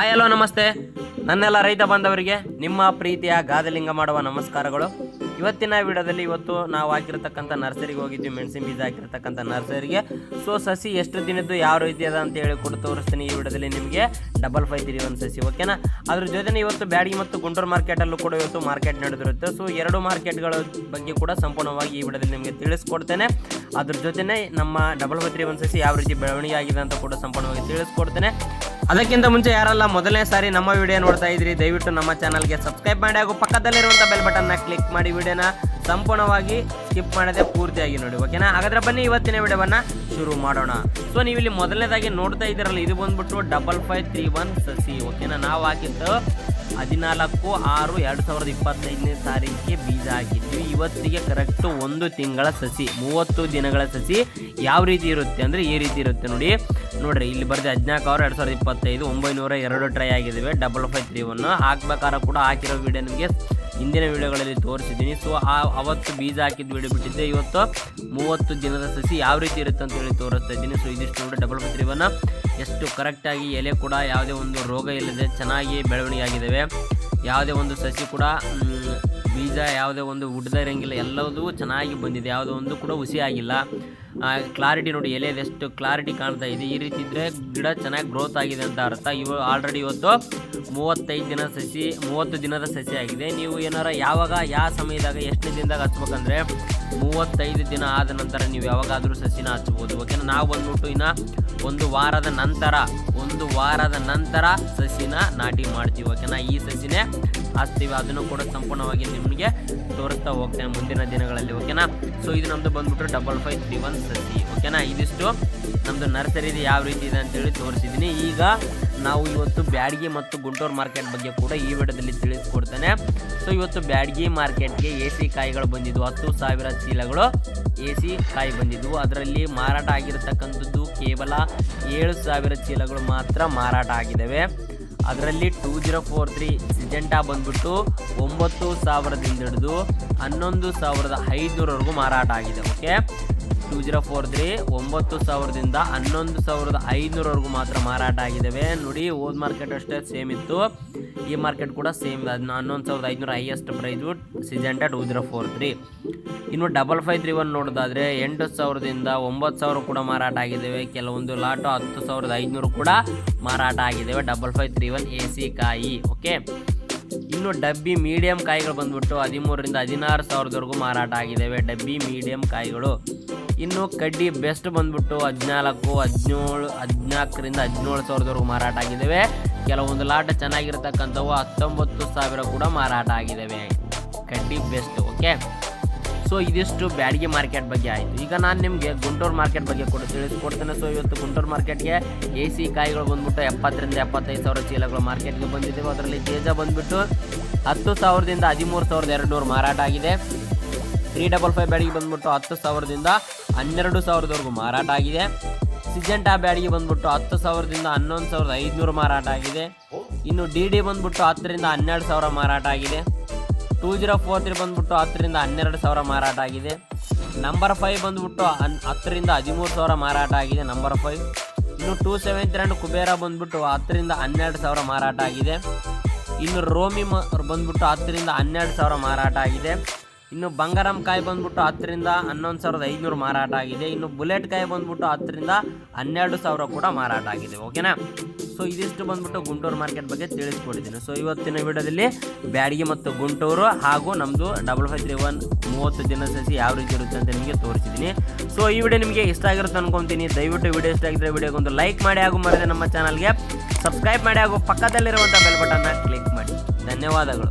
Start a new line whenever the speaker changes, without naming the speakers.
Hi hello ನಮಸ್ತೆ. ನನ್ನೆಲ್ಲ ರೈತ ಬಾಂಧವರಿಗೆ ನಿಮ್ಮ ಪ್ರೀತಿಯ ಗಾದಲಿಂಗ ಮಾಡುವ ನಮಸ್ಕಾರಗಳು. ಇವತ್ತಿನ ವಿಡಿಯೋದಲ್ಲಿ ಇವತ್ತು ನಾವು ಹಾಕಿರ್ತಕ್ಕಂಥ ನರ್ಸರಿಗೆ ಹೋಗಿದ್ವಿ ಮೆಣಸಿನ ಬೀಜ ಹಾಕಿರ್ತಕ್ಕಂಥ ನರ್ಸರಿಗೆ. ಸೊ ಸಸಿ ಎಷ್ಟು ದಿನದ್ದು, ಯಾವ ರೀತಿ ಅದ ಅಂತ ಹೇಳಿ ಕೊಟ್ಟು ತೋರಿಸ್ತೀನಿ ಈ ವಿಡಿಯೋದಲ್ಲಿ ನಿಮಗೆ. ಡಬಲ್ ಫೈವ್ ತ್ರೀ ಒನ್ ಸಸಿ ಓಕೆನಾ ಅದ್ರ ಜೊತೆ ಇವತ್ತು ಬ್ಯಾಡಗಿ ಮತ್ತು ಗುಂಟೂರು ಮಾರ್ಕೆಟಲ್ಲೂ ಕೂಡ ಇವತ್ತು ಮಾರ್ಕೆಟ್ ನಡೆದಿರುತ್ತೆ. ಸೊ ಎರಡು ಮಾರ್ಕೆಟ್ಗಳ ಬಗ್ಗೆ ಕೂಡ ಸಂಪೂರ್ಣವಾಗಿ ಈ ವಿಡಿಯೋದಲ್ಲಿ ನಿಮಗೆ ತಿಳಿಸ್ಕೊಡ್ತೇನೆ. ಅದ್ರ ಜೊತೆನೆ ನಮ್ಮ ಡಬಲ್ ಫೈವ್ ತ್ರೀ ಒನ್ ಸಸಿ ಯಾವ ರೀತಿ ಬೆಳವಣಿಗೆ ಆಗಿದೆ ಅಂತ ಕೂಡ ಸಂಪೂರ್ಣವಾಗಿ ತಿಳಿಸ್ಕೊಡ್ತೇನೆ. ಅದಕ್ಕಿಂತ ಮುಂಚೆ ಯಾರಲ್ಲ, ಮೊದಲನೇ ಸಾರಿ ನಮ್ಮ ವಿಡಿಯೋ ನೋಡ್ತಾ ಇದ್ರಿ, ದಯವಿಟ್ಟು ನಮ್ಮ ಚಾನಲ್ಗೆ ಸಬ್ಸ್ಕ್ರೈಬ್ ಮಾಡಿ ಹಾಗೂ ಪಕ್ಕದಲ್ಲಿರುವಂಥ ಬೆಲ್ ಬಟನ್ನ ಕ್ಲಿಕ್ ಮಾಡಿ. ವಿಡಿಯೋನ ಸಂಪೂರ್ಣವಾಗಿ ಸ್ಕಿಪ್ ಮಾಡದೆ ಪೂರ್ತಿಯಾಗಿ ನೋಡಿ ಓಕೆನಾ ಹಾಗಾದ್ರೆ ಬನ್ನಿ ಇವತ್ತಿನ ವಿಡಿಯೋವನ್ನ ಶುರು ಮಾಡೋಣ. ಸೊ ನೀವು ಇಲ್ಲಿ ಮೊದಲನೇದಾಗಿ ನೋಡ್ತಾ ಇದ್ದೀರಲ್ಲ, ಇದು ಬಂದ್ಬಿಟ್ಟು ಡಬಲ್ ಫೈವ್ ತ್ರೀ ಒನ್ ಸಸಿ ಓಕೆನಾ ನಾವು ಹಾಕಿದ್ದು ಹದಿನಾಲ್ಕು ಆರು ಎರಡು ಸಾವಿರದ ಇಪ್ಪತ್ತೈದನೇ ತಾರೀಕಿಗೆ ಬೀಜ ಹಾಕಿದ್ವಿ. ಇವತ್ತಿಗೆ ಕರೆಕ್ಟ್ ಒಂದು ತಿಂಗಳ ಸಸಿ, ಮೂವತ್ತು ದಿನಗಳ ಸಸಿ ಯಾವ ರೀತಿ ಇರುತ್ತೆ ಅಂದರೆ ಈ ರೀತಿ ಇರುತ್ತೆ ನೋಡಿ. ನೋಡ್ರಿ, ಇಲ್ಲಿ ಬರ್ದೆ ಹದಿನಾಲ್ಕು ಆರು ಎರಡು ಸಾವಿರದ ಇಪ್ಪತ್ತೈದು, ಒಂಬೈನೂರ ಎರಡು ಟ್ರೈ ಆಗಿದ್ದಾವೆ ಡಬಲ್ ಫೈವ್ ತ್ರೀ ಒನ್ ಹಾಕ್ಬೇಕಾದ್ರೆ ಕೂಡ ಹಾಕಿರೋ ವಿಡಿಯೋ ನಿಮಗೆ ಹಿಂದಿನ ವಿಡಿಯೋಗಳಲ್ಲಿ ತೋರಿಸಿದ್ದೀನಿ. ಸೊ ಆ ಅವತ್ತು ಬೀಜ ಹಾಕಿದ್ದು ವಿಡಿಯೋ ಬಿಟ್ಟಿದ್ದೆ. ಇವತ್ತು ಮೂವತ್ತು ದಿನದ ಸಸಿ ಯಾವ ರೀತಿ ಇರುತ್ತೆ ಅಂತ ಹೇಳಿ ತೋರಿಸ್ತಾ ಇದ್ದೀನಿ. ಸೊ ಇದಿಷ್ಟು ನೋಡಿ ಡಬಲ್ ಪತ್ರಿವನ್ನು ತ್ರೀ ಎಷ್ಟು ಕರೆಕ್ಟಾಗಿ ಎಲೆ ಕೂಡ ಯಾವುದೇ ಒಂದು ರೋಗ ಇಲ್ಲದೆ ಚೆನ್ನಾಗಿ ಬೆಳವಣಿಗೆ ಆಗಿದ್ದಾವೆ ಯಾವುದೇ ಒಂದು ಸಸಿ ಕೂಡ ಬೀಜ ಯಾವುದೇ ಒಂದು ಉಡ್ದ ಇರಂಗಿಲ್ಲ. ಎಲ್ಲದೂ ಚೆನ್ನಾಗಿ ಬಂದಿದೆ. ಯಾವುದೋ ಒಂದು ಕೂಡ ಹುಸಿ ಆಗಿಲ್ಲ. ಕ್ಲಾರಿಟಿ ನೋಡಿ ಎಲೆದೆಷ್ಟು ಕ್ಲಾರಿಟಿ ಕಾಣ್ತಾ ಇದೆ. ಈ ರೀತಿ ಇದ್ರೆ ಗಿಡ ಚೆನ್ನಾಗಿ ಗ್ರೋತ್ ಆಗಿದೆ ಅಂತ ಅರ್ಥ. ಇವ ಆಲ್ರೆಡಿ ಇವತ್ತು ಮೂವತ್ತೈದು ದಿನ ಸಸಿ, ಮೂವತ್ತು ದಿನದ ಸಸಿ ಆಗಿದೆ. ನೀವು ಏನಾರ ಯಾವಾಗ, ಯಾವ ಸಮಯದಾಗ, ಎಷ್ಟು ದಿನದಾಗ ಹಚ್ಬೇಕಂದ್ರೆ ಮೂವತ್ತೈದು ದಿನ ಆದ ನಂತರ ನೀವು ಯಾವಾಗಾದರೂ ಸಸಿನ ಹಚ್ಬೋದು. ಓಕೆನಾ ನಾವು ಬಂದ್ಬಿಟ್ಟು ಇನ್ನು ಒಂದು ವಾರದ ನಂತರ, ಒಂದು ವಾರದ ನಂತರ ಸಸಿನ ನಾಟಿ ಮಾಡ್ತೀವಿ. ಓಕೆನಾ ಈ ಸಸಿನೇ ಹಚ್ತೀವಿ. ಅದನ್ನು ಕೂಡ ಸಂಪೂರ್ಣವಾಗಿ ನಿಮಗೆ ತೋರಿಸ್ತಾ ಹೋಗ್ತೇನೆ ಮುಂದಿನ ದಿನಗಳಲ್ಲಿ. ಓಕೆನಾ ಸೊ ಇದು ನಮ್ಮದು ಬಂದ್ಬಿಟ್ಟು ಡಬಲ್ ಫೈವ್ ತ್ರೀ ಒನ್ ಸಸಿ ಓಕೆನಾ ಇದಿಷ್ಟು. ನಮ್ಮದು ನರ್ಸರಿದು ಯಾವ ರೀತಿ ಇದೆ ಅಂತೇಳಿ ತೋರಿಸಿದ್ದೀನಿ ಈಗ ನಾವು ಇವತ್ತು ಬ್ಯಾಡ್ಗಿ ಮತ್ತು ಗುಂಟೂರು ಮಾರ್ಕೆಟ್ ಬಗ್ಗೆ ಕೂಡ ಈ ವಿಡಿಯೋದಲ್ಲಿ ತಿಳಿಸ್ಕೊಡ್ತೇನೆ. ಸೊ ಇವತ್ತು ಬ್ಯಾಡ್ಗಿ ಮಾರ್ಕೆಟ್ಗೆ ಎ ಸಿ ಕಾಯಿಗಳು ಬಂದಿದ್ವು. ಹತ್ತು ಸಾವಿರ ಚೀಲಗಳು ಎ ಸಿ ಕಾಯಿ ಬಂದಿದ್ವು. ಅದರಲ್ಲಿ ಮಾರಾಟ ಆಗಿರತಕ್ಕಂಥದ್ದು ಕೇವಲ ಏಳು ಸಾವಿರ ಚೀಲಗಳು ಮಾತ್ರ ಮಾರಾಟ ಆಗಿದ್ದಾವೆ. ಅದರಲ್ಲಿ two zero four three Syngenta ಬಂದ್ಬಿಟ್ಟು ಒಂಬತ್ತು ಸಾವಿರದಿಂದ ಹಿಡಿದು ಹನ್ನೊಂದು ಸಾವಿರದ ಐದುನೂರವರೆಗೂ ಮಾರಾಟ ಆಗಿದೆ. Okay two zero four three ಒಂಬತ್ತು ಸಾವಿರದಿಂದ ಹನ್ನೊಂದು ಸಾವಿರದ ಐನೂರವರೆಗೂ ಮಾತ್ರ ಮಾರಾಟ ಆಗಿದ್ದಾವೆ. ನೋಡಿ ಓದ್ ಮಾರ್ಕೆಟ್ ಅಷ್ಟೇ ಸೇಮ್ ಇತ್ತು. ಈ ಮಾರ್ಕೆಟ್ ಕೂಡ ಸೇಮ್ ಹನ್ನೊಂದು ಸಾವಿರದ ಐನೂರು highest price Syngenta two zero four three ಇನ್ನು ಡಬಲ್ ಫೈವ್ ತ್ರೀ ಒನ್ ನೋಡೋದಾದ್ರೆ ಎಂಟು ಸಾವಿರದಿಂದ ಒಂಬತ್ತು ಸಾವಿರ ಕೂಡ ಮಾರಾಟ ಆಗಿದ್ದಾವೆ. ಕೆಲವೊಂದು ಲಾಟು ಹತ್ತು ಸಾವಿರದ ಐನೂರು ಕೂಡ ಮಾರಾಟ ಆಗಿದ್ದಾವೆ. Double five three one A C ಕಾಯಿ ಓಕೆ ಇನ್ನು ಡಬ್ಬಿ ಮೀಡಿಯಂ ಕಾಯಿಗಳು ಬಂದ್ಬಿಟ್ಟು ಹದಿಮೂರರಿಂದ ಹದಿನಾರು ಸಾವಿರದವರೆಗೂ ಮಾರಾಟ ಆಗಿದ್ದಾವೆ. ಡಬ್ಬಿ ಮೀಡಿಯಂ ಕಾಯಿಗಳು. ಇನ್ನು ಕಡ್ಡಿ ಬೆಸ್ಟ್ ಬಂದ್ಬಿಟ್ಟು ಹದಿನಾಲ್ಕು, ಹದಿನೇಳು, ಹದಿನಾಲ್ಕರಿಂದ ಹದಿನೇಳು ಸಾವಿರದವರೆಗೂ ಮಾರಾಟ ಆಗಿದ್ದಾವೆ. ಕೆಲವೊಂದು ಲಾಟ ಚೆನ್ನಾಗಿರ್ತಕ್ಕಂಥವು ಹತ್ತೊಂಬತ್ತು ಸಾವಿರ ಕೂಡ ಮಾರಾಟ ಆಗಿದ್ದಾವೆ. ಕಡ್ಡಿ ಬೆಸ್ಟ್ ಓಕೆ ಸೊ ಇದಿಷ್ಟು ಬ್ಯಾಡಗಿ ಮಾರ್ಕೆಟ್ ಬಗ್ಗೆ ಆಯಿತು. ಈಗ ನಾನು ನಿಮಗೆ ಗುಂಟೂರು ಮಾರ್ಕೆಟ್ ಬಗ್ಗೆ ಕೂಡ, ತಿಳಿಸ್ಕೊಡ್ತೇನೆ. ಸೊ ಇವತ್ತು ಗುಂಟೂರು ಮಾರ್ಕೆಟ್ಗೆ ಎ ಸಿ ಕಾಯಿಗಳು ಬಂದ್ಬಿಟ್ಟು ಎಪ್ಪತ್ತರಿಂದ ಎಪ್ಪತ್ತೈದು ಸಾವಿರ ಚೀಲಗಳು ಮಾರ್ಕೆಟ್ಗೆ ಬಂದಿದ್ದೆವು. ಅದರಲ್ಲಿ ತೇಜ ಬಂದ್ಬಿಟ್ಟು ಹತ್ತು ಸಾವಿರದಿಂದ ಹದಿಮೂರು ಸಾವಿರದ ಎರಡು ನೂರು ಮಾರಾಟ ಆಗಿದೆ. ತ್ರೀ ಡಬಲ್ ಫೈವ್ ಬ್ಯಾಡಿಗೆ ಬಂದ್ಬಿಟ್ಟು ಹತ್ತು ಸಾವಿರದಿಂದ ಹನ್ನೆರಡು ಸಾವಿರದವರೆಗೂ ಮಾರಾಟ ಆಗಿದೆ. ಸಿಜೆಂಟಾ ಬ್ಯಾಡಿಗೆ ಬಂದ್ಬಿಟ್ಟು ಹತ್ತು ಸಾವಿರದಿಂದ ಹನ್ನೊಂದು ಸಾವಿರದ ಐದುನೂರು ಮಾರಾಟ ಆಗಿದೆ. ಇನ್ನು ಡಿ ಡಿ ಬಂದ್ಬಿಟ್ಟು ಹತ್ತರಿಂದ ಹನ್ನೆರಡು ಸಾವಿರ ಮಾರಾಟ ಆಗಿದೆ. ಟೂ ಜೀರೋ ಫೋರ್ ತ್ರೀ ಬಂದ್ಬಿಟ್ಟು ಹತ್ತರಿಂದ ಹನ್ನೆರಡು ಸಾವಿರ ಮಾರಾಟ ಆಗಿದೆ. ನಂಬರ್ ಫೈವ್ ಬಂದ್ಬಿಟ್ಟು ಹನ್, ಹತ್ತರಿಂದ ಹದಿಮೂರು ಸಾವಿರ ಮಾರಾಟ ಆಗಿದೆ ನಂಬರ್ ಫೈವ್ ಇನ್ನು ಟೂ ಸೆವೆನ್ ತ್ರೀ ಕುಬೇರ ಬಂದ್ಬಿಟ್ಟು ಹತ್ತರಿಂದ ಹನ್ನೆರಡು ಸಾವಿರ ಮಾರಾಟ ಆಗಿದೆ. ಇನ್ನು ರೋಮಿ ಮ, ಬಂದ್ಬಿಟ್ಟು ಹತ್ತರಿಂದ ಹನ್ನೆರಡು ಸಾವಿರ ಮಾರಾಟ ಆಗಿದೆ. ಇನ್ನು ಬಂಗಾರಂ ಕಾಯಿ ಬಂದ್ಬಿಟ್ಟು ಹತ್ತರಿಂದ ಹನ್ನೊಂದು ಸಾವಿರದ ಐನೂರು ಮಾರಾಟ ಆಗಿದೆ. ಇನ್ನು ಬುಲೆಟ್ ಕಾಯಿ ಬಂದ್ಬಿಟ್ಟು ಹತ್ತರಿಂದ ಹನ್ನೆರಡು ಸಾವಿರ ಕೂಡ ಮಾರಾಟ ಆಗಿದೆ. ಓಕೆನಾ ಸೊ ಇದಿಷ್ಟು ಬಂದ್ಬಿಟ್ಟು ಗುಂಟೂರು ಮಾರ್ಕೆಟ್ ಬಗ್ಗೆ ತಿಳಿಸ್ಕೊಟ್ಟಿದ್ದೀನಿ ಸೊ ಇವತ್ತಿನ ವಿಡಿಯೋದಲ್ಲಿ ಬ್ಯಾಡಿಗೆ ಮತ್ತು ಗುಂಟೂರು ಹಾಗೂ ನಮ್ಮದು ಡಬಲ್ ಫೈವ್ ತ್ರೀ ಒನ್ ಮೂವತ್ತು ದಿನ ಸಸಿ ಯಾವ ರೀತಿ ಇರುತ್ತೆ ಅಂತ ನಿಮಗೆ ತೋರಿಸಿದ್ದೀನಿ. ಸೊ ಈ ವಿಡಿಯೋ ನಿಮಗೆ ಇಷ್ಟ ಆಗಿರುತ್ತೆ ಅನ್ಕೊಂತೀನಿ. ದಯವಿಟ್ಟು ವಿಡಿಯೋ ಇಷ್ಟ ಆಗಿದ್ರೆ ವಿಡಿಯೋಗೊಂದು ಲೈಕ್ ಮಾಡಿ ಹಾಗೂ ಮರದೆ ನಮ್ಮ ಚಾನಲ್ಗೆ ಸಬ್ಸ್ಕ್ರೈಬ್ ಮಾಡಿ ಹಾಗೂ ಪಕ್ಕದಲ್ಲಿರುವಂಥ ಬೆಲ್ ಬಟನ್ನ ಕ್ಲಿಕ್ ಮಾಡಿ. ಧನ್ಯವಾದಗಳು.